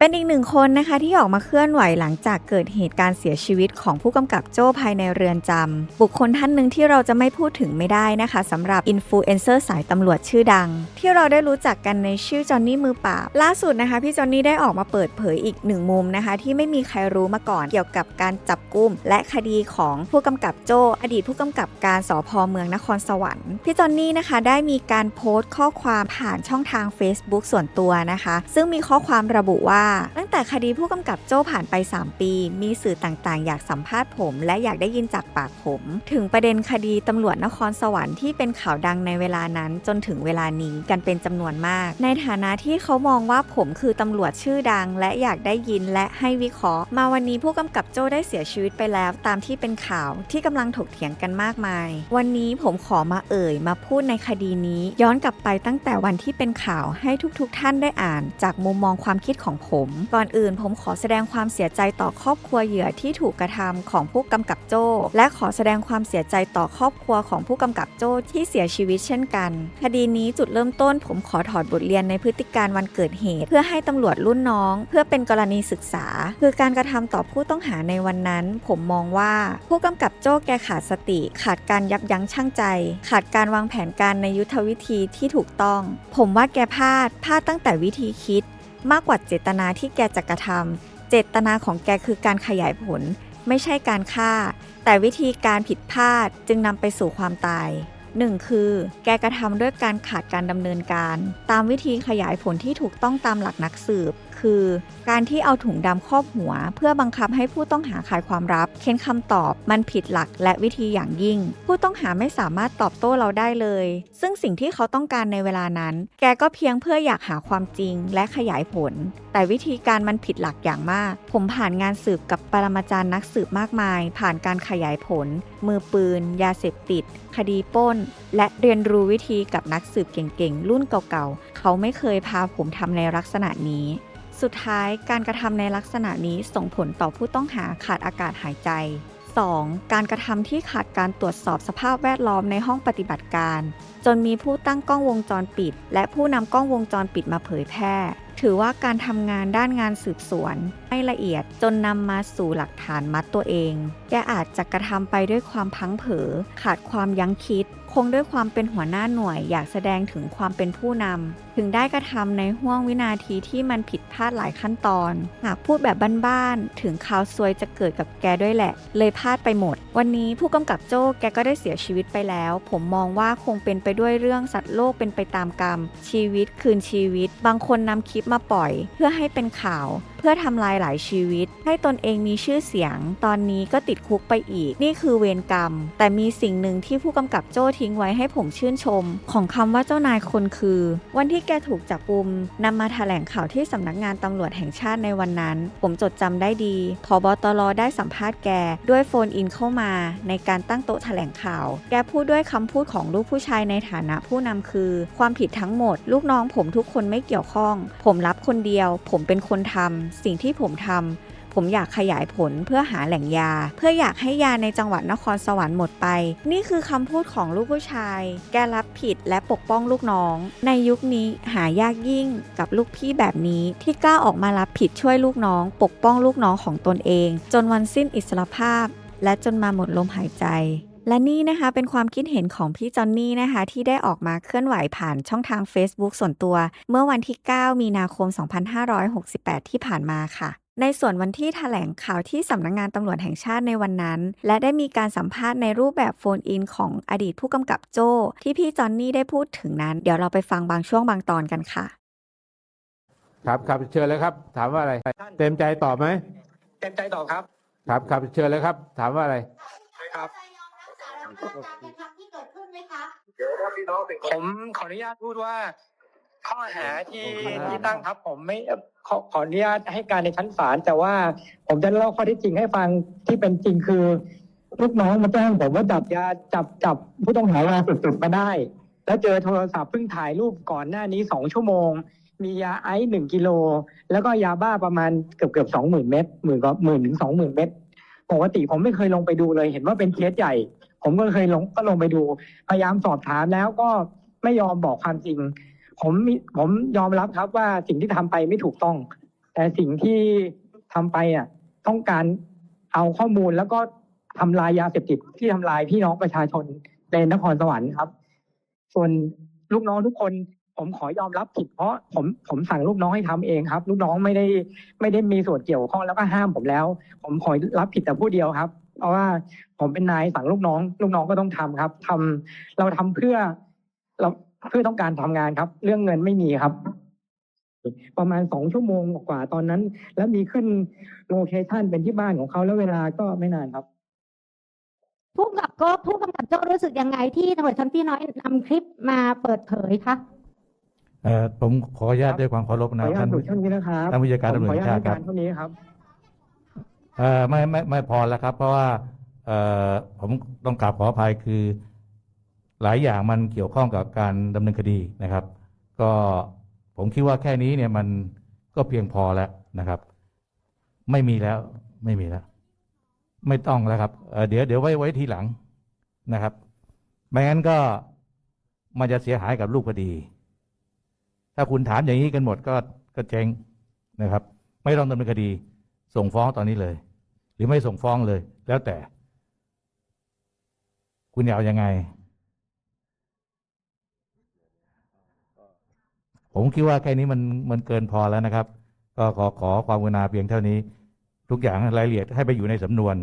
เป็นอีกหนึ่งคนนะคะที่ออกมาเคลื่อนไหวหลังจากเกิดเหตุการณ์เสียชีวิตของผู้กำกับโจ้ภายในเรือนจำบุคคลท่านหนึ่งที่เราจะไม่พูดถึงไม่ได้นะคะสำหรับอินฟลูเอนเซอร์สายตำรวจชื่อดัง ที่เราได้รู้จักกันในชื่อจอห์นนี่มือปราบล่าสุดนะคะพี่จอห์นนี่ได้ออกมาเปิดเผยอีกหนึ่งมุมนะคะ ที่ไม่มีใครรู้มาก่อนเกี่ยวกับการจับกุมและคดีของผู้กำกับโจ้อดีตผู้กำกับการสพเมืองนครสวรรค์พี่จอห์นนี่นะคะได้มีการโพสต์ข้อความผ่านช่องทาง Facebook ส่วนตัวนะคะ ซึ่งมีข้อความระบุว่าตั้งแต่คดีผู้กำกับโจ้ผ่านไป 3 ปี มีสื่อต่างๆ อยากสัมภาษณ์ผม และอยากได้ยินจากปากผม ถึงประเด็นคดีตำรวจนครสวรรค์ที่เป็นข่าวดังในเวลานั้นจนถึงเวลานี้กันเป็นจำนวนมาก ในฐานะที่เขามองว่าผมคือตำรวจชื่อดัง และอยากได้ยินและให้วิเคราะห์ มาวันนี้ผู้กำกับโจ้ได้เสียชีวิตไปแล้ว ตามที่เป็นข่าวที่กำลังถกเถียงกันมากมาย วันนี้ผมขอมาเอ่ย มาพูดในคดีนี้ ย้อนกลับไปตั้งแต่วันที่เป็นข่าวให้ทุกๆท่านได้อ่าน จากมุมมองความคิดของผมก่่อนอื่นผมขอแสดงความเสียใจต่อครอบครัวเหยื่อที่ถูกกระทำของผู้กำกับโจ้ และขอแสดงความเสียใจต่อครอบครัวของผู้กำกับโจ้ที่เสียชีวิตเช่นกัน คดีนี้จุดเริ่มต้น ผมขอถอดบทเรียนในพฤติการวันเกิดเหตุ เพื่อให้ตำรวจรุ่นน้อง เพื่อเป็นกรณีศึกษา คือการกระทำต่อผู้ต้องหาในวันนั้น ผมมองว่าผู้กำกับโจ้แกขาดสติ ขาดการยับยั้งชั่งใจ ขาดการวางแผนการในยุทธวิธีที่ถูกต้อง ผมว่าแกพลาดพลาดตั้งแต่วิธีคิด มากกว่าเจตนาที่แกจะกระทำเจตนาของแกคือการขยายผล ไม่ใช่การฆ่า แต่วิธีการผิดพลาดจึงนำไปสู่ความตาย 1. คือแกกระทำด้วยการขาดการดำเนินการ ตามวิธีขยายผลที่ถูกต้องตามหลักนักสืบ คือ การที่เอาถุงดำครอบหัว เพื่อบังคับให้ผู้ต้องหาขายความลับ เค้นคำตอบมันผิดหลักและวิธีอย่างยิ่ง ผู้ต้องหาไม่สามารถตอบโต้เราได้เลย ซึ่งสิ่งที่เขาต้องการในเวลานั้น แกก็เพียงเพื่ออยากหาความจริงและขยายผล แต่วิธีการมันผิดหลักอย่างมาก ผมผ่านงานสืบกับปรมาจารย์นักสืบมากมาย ผ่านการขยายผล มือปืน ยาเสพติด คดีป้น และเรียนรู้วิธีกับนักสืบเก่งๆรุ่นเก่าๆ เขาไม่เคยพาผมทำในลักษณะนี้ สุดท้ายการกระทำในลักษณะนี้ส่งผลต่อผู้ต้องหาขาดอากาศหายใจ 2. การกระทำที่ขาดการตรวจสอบสภาพแวดล้อมในห้องปฏิบัติการ จนมีผู้ตั้งกล้องวงจรปิด และผู้นำกล้องวงจรปิดมาเผยแพร่ ถือว่าการทำงานด้านงานสืบสวน ไม่ละเอียดจนนำมาสู่หลักฐานมัดตัวเองแกอาจจะกระทำไปด้วยความพังเผอขาดความยั้งคิด คงด้วยความเป็นหัวหน้าหน่วย อยากแสดงถึงความเป็นผู้นำถึงได้กระทำในห่วงวินาทีที่มันผิดพลาดหลายขั้นตอน หากพูดแบบบ้านๆถึงข่าวซวยจะเกิดกับแกด้วยแหละ เลยพลาดไปหมด วันนี้ผู้กำกับโจ้แกก็ได้เสียชีวิตไปแล้ว ผมมองว่าคงเป็นไปด้วยเรื่องสัตว์โลกเป็นไปตามกรรม ชีวิตคืนชีวิต บางคนนำคลิปมาปล่อย เพื่อให้เป็นข่าว เพื่อทำลายหลายชีวิต ให้ตนเองมีชื่อเสียง ตอนนี้ก็ติดคุกไปอีก นี่คือเวรกรรม แต่มีสิ่งหนึ่งที่ผู้กำกับโจ้ทิ้งไว้ให้ผมชื่นชม ของคำว่าเจ้านายคนคือ วันที่แกถูกจับกุมนำมาแถลงข่าวที่สำนักงานตำรวจแห่งชาติในวันนั้น ผมจดจำได้ดีพบตรได้สัมภาษณ์แกด้วยโฟนอินเข้ามาในการตั้งโต๊ะแถลงข่าว แกพูดด้วยคำพูดของลูกผู้ชายในฐานะผู้นำคือ ความผิดทั้งหมด ลูกน้องผมทุกคนไม่เกี่ยวข้อง ผมรับคนเดียว ผมเป็นคนทำสิ่งที่ผมทำผมอยากขยายผลเพื่อหาแหล่งยา เพื่ออยากให้ยาในจังหวัดนครสวรรค์หมดไป นี่คือคำพูดของลูกผู้ชาย แกรับผิดและปกป้องลูกน้อง ในยุคนี้หายากยิ่งกับลูกพี่แบบนี้ที่กล้าออกมารับผิดช่วยลูกน้อง ปกป้องลูกน้องของตนเอง จนวันสิ้นอิสรภาพ และจนมาหมดลมหายใจ และนี่นะคะเป็นความคิดเห็นของพี่จอนนี่นะคะที่ได้ออกมาเคลื่อนไหวผ่านช่องทาง Facebook ส่วนตัว เมื่อวันที่ 9 มีนาคม 2568 ที่ผ่านมาค่ะในส่วนวันที่แถลงข่าวที่สำนักงงานตำรวจแห่งชาติในวันนั้น และได้มีการสัมภาษณ์ในรูปแบบโฟนอินของอดีตผู้กำกับโจ้ ที่พี่จอนนี่ได้พูดถึงนั้น เดี๋ยวเราไปฟังบางช่วงบางตอนกันค่ะ ครับครับเชิญเลยครับ ถามว่าอะไร เต็มใจตอบไหม เต็มใจตอบครับ ครับครับเชิญเลยครับ ถามว่าอะไรครับ จะยอมรับสารภาพการกระทำที่เกิดขึ้นไหมคะผมขออนุญาตพูดว่า ข้อหาที่โอเคที่ตั้งครับ ผมไม่เอ่อขอขออนุญาตให้การในชั้นศาลแต่ว่าผมจะเล่าข้อเท็จจริงให้ฟังที่เป็นจริงคือลูกน้องมาแจ้งผมว่าจับยาจับจับผู้ต้องหายาเสพติดมาได้ แล้วเจอโทรศัพท์เพิ่งถ่ายรูปก่อนหน้านี้สองชั่วโมง มียาไอซ์หนึ่งกิโลแล้วก็ยาบ้าประมาณเกือบเกือบสองหมื่นเม็ดหมื่นกว่าหมื่นถึงสองหมื่นเม็ดปกติผมไม่เคยลงไปดูเลย เห็นว่าเป็นเคสใหญ่ ผมก็เคยลงก็ลงไปดู พยายามสอบถามแล้วก็ไม่ยอมบอกความจริง ผมมีผมยอมรับครับว่าสิ่งที่ทำไปไม่ถูกต้อง แต่สิ่งที่ทำไปอะต้องการเอาข้อมูลแล้วก็ทำลายยาเสพติดที่ทำลายพี่น้องประชาชนในนครสวรรค์ครับ ส่วนลูกน้องทุกคนผมขอยอมรับผิดเพราะผมผมสั่งลูกน้องให้ทำเองครับ ลูกน้องไม่ได้ไม่ได้มีส่วนเกี่ยวข้องแล้วก็ห้ามผมแล้ว ผมขอรับผิดแต่ผู้เดียวครับ เพราะว่าผมเป็นนายสั่งลูกน้อง ลูกน้องก็ต้องทำครับทำเราทำเพื่อเราเพื่อต้องการทำงานครับ เรื่องเงินไม่มีครับ ประมาณสองชั่วโมงกว่าตอนนั้น แล้วมีขึ้นโลเคชันเป็นที่บ้านของเขาแล้วเวลาก็ไม่นานครับผู้กำกับก็ผู้กำกับโจ้รู้สึกยังไงที่ตำรวจชั้นพี่น้อยนำคลิปมาเปิดเผยคะเอ่อผมขออนุญาตครับด้วยความเคารพขอนะอนุญาท่าตนหยุดเท่านี้นะครับท่านผู้จัดการตำรวจผมขออนุญาตแห่งชาติให้ครับการ เอ่อไม่ไม่ไม่พอแล้วครับ เพราะว่าเอ่อผมต้องกราบขออภัยคือ หลายอย่างมันเกี่ยวข้องกับการดำเนินคดีนะครับ ก็ผมคิดว่าแค่นี้เนี่ยมันก็เพียงพอแล้วนะครับ ไม่มีแล้วไม่มีแล้ว ไม่ต้องแล้วครับเเดี๋ยวเดี๋ยวไว้ไว้ทีหลังนะครับไม่งั้นก็มันจะเสียหายกับรูปคดี ถ้าคุณถามอย่างนี้กันหมดก็ก็เจ๊งนะครับ ไม่ต้องดำเนินคดี ส่งฟ้องตอนนี้เลย หรือไม่ส่งฟ้องเลย แล้วแต่ คุณอยากเอายังไง ผมคิดว่าแค่นี้มันมันเกินพอแล้วนะครับ ก็ขอขอความกรุณาเพียงเท่านี้ ทุกอย่างรายละเอียดให้ไปอยู่ในสำนวน